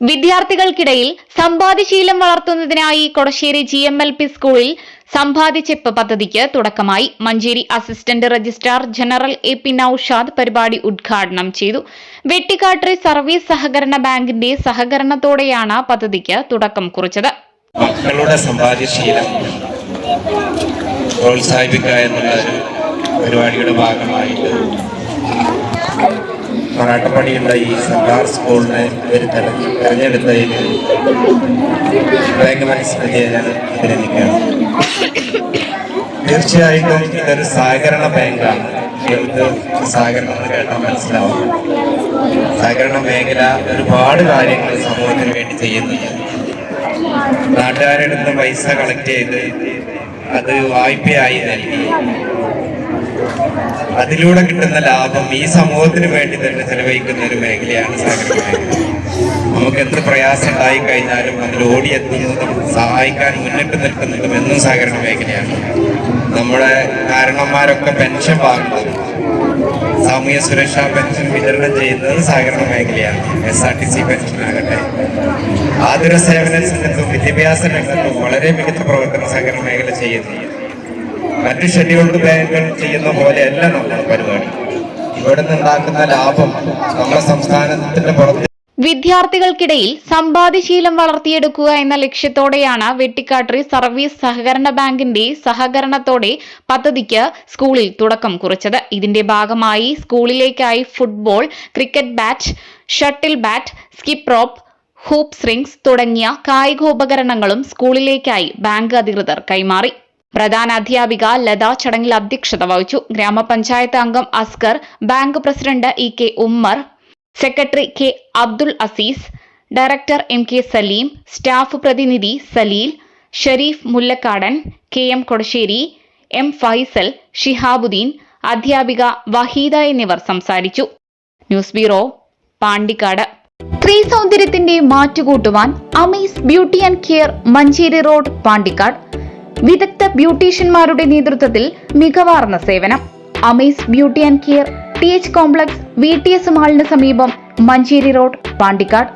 വിദ്യാർത്ഥികൾക്കിടയിൽ സമ്പാദ്യശീലം വളർത്തുന്നതിനായി Kodassery G M L P സ്കൂളിൽ സമ്പാദ്യച്ചെപ്പ് പദ്ധതിക്ക് തുടക്കമായി. Manjeri assistant registrar general A P Naushad പരിപാടി ഉദ്ഘാടനം ചെയ്തു. വെട്ടിക്കാട്രി സർവീസ് സഹകരണ ബാങ്കിന്റെ സഹകരണത്തോടെയാണ് പദ്ധതിക്ക് തുടക്കം കുറിച്ചത്. മക്കളുടെ സമ്പാദ്യശീലം പ്രോത്സാഹിപ്പിക്കുക എന്നുള്ള പരിപാടിയുടെ ഭാഗമായിട്ട് മറാട്ടപ്പടിയുള്ള ഈ സർക്കാർ സ്കൂളിനെ തെരഞ്ഞ് തെരഞ്ഞെടുത്തതിൽ ബാങ്ക് മനസ്സിലാക്കി ഞാൻ അഭിനന്ദിക്കുകയാണ്. തീർച്ചയായിട്ടും ഇതൊരു സഹകരണ ബാങ്കാണ്. കുട്ടികൾക്ക് സഹകരണം എന്ന് കേട്ടാൽ മനസ്സിലാവും. സഹകരണ മേഖല ഒരുപാട് കാര്യങ്ങൾ സമൂഹത്തിന് വേണ്ടി ചെയ്യുന്നുണ്ട്. നാട്ടുകാരുടെ പൈസ കളക്ട് ചെയ്ത് അത് വായ്പയായി നൽകി. അതിലൂടെ കിട്ടുന്ന ലാഭം ഈ സമൂഹത്തിന് വേണ്ടി തന്നെ ചെലവഴിക്കുന്ന ഒരു മേഖലയാണ് നമുക്ക് എത്ര പ്രയാസം ഉണ്ടായി കഴിഞ്ഞാലും അതിൽ ഓടിയെത്തുന്നതും സഹായിക്കാൻ മുന്നിട്ട് നിൽക്കുന്നതും എന്നും സഹകരണ മേഖലയാണ്. നമ്മുടെ കാരണന്മാരൊക്കെ പെൻഷൻ വാങ്ങുന്നത് സാമൂഹ്യ സുരക്ഷാ പെൻഷൻ വിതരണം ചെയ്യുന്നത് സഹകരണ മേഖലയാണ്. S R T C pension ആകട്ടെ. ആതുര സേവന രംഗത്തും വിദ്യാഭ്യാസ രംഗത്തും വളരെ മികച്ച പ്രവർത്തനം സഹകരണ മേഖല ചെയ്യുന്നു. മറ്റു ഷെഡ്യൂൾഡ് ബാങ്കുകൾ ചെയ്യുന്ന പോലെയല്ല നമ്മുടെ പരിപാടി. ഇവിടെ നിന്നുണ്ടാക്കുന്ന ലാഭം നമ്മുടെ സംസ്ഥാനത്തിന്റെ പുറത്ത് വിദ്യാർത്ഥികൾക്കിടയിൽ സമ്പാദ്യശീലം വളർത്തിയെടുക്കുക എന്ന ലക്ഷ്യത്തോടെയാണ് വെട്ടിക്കാട്രി സർവീസ് സഹകരണ ബാങ്കിന്റെ സഹകരണത്തോടെ പദ്ധതിക്ക് സ്കൂളിൽ തുടക്കം കുറിച്ചത്. ഇതിന്റെ ഭാഗമായി സ്കൂളിലേക്കായി football cricket bat shuttle bat skip rope hoop strings തുടങ്ങിയ കായികോപകരണങ്ങളും സ്കൂളിലേക്കായി ബാങ്ക് അധികൃതർ കൈമാറി. പ്രധാന അധ്യാപിക ലത ചടങ്ങിൽ അധ്യക്ഷത വഹിച്ചു. ഗ്രാമപഞ്ചായത്ത് അംഗം Askar bank president E K Ummer secretary K Abdul Azeez director M K Saleem staff പ്രതിനിധി Saleel Shareef Mullakkadan K M Kodassery M Faisal Shihabuddeen അധ്യാപിക വഹീദ എന്നിവർ സംസാരിച്ചു. News bureau Pandikkad. സ്ത്രീ സൗന്ദര്യത്തിന്റെ മാറ്റുകൂട്ടുവാൻ Amees beauty and care Manjeri road Pandikkad. വിദഗ്ധ ബ്യൂട്ടീഷ്യന്മാരുടെ നേതൃത്വത്തിൽ മികവാർന്ന സേവനം. Amees beauty and care T H complex V T S മാളിന് സമീപം മഞ്ചേരി റോഡ് പാണ്ടിക്കാട്.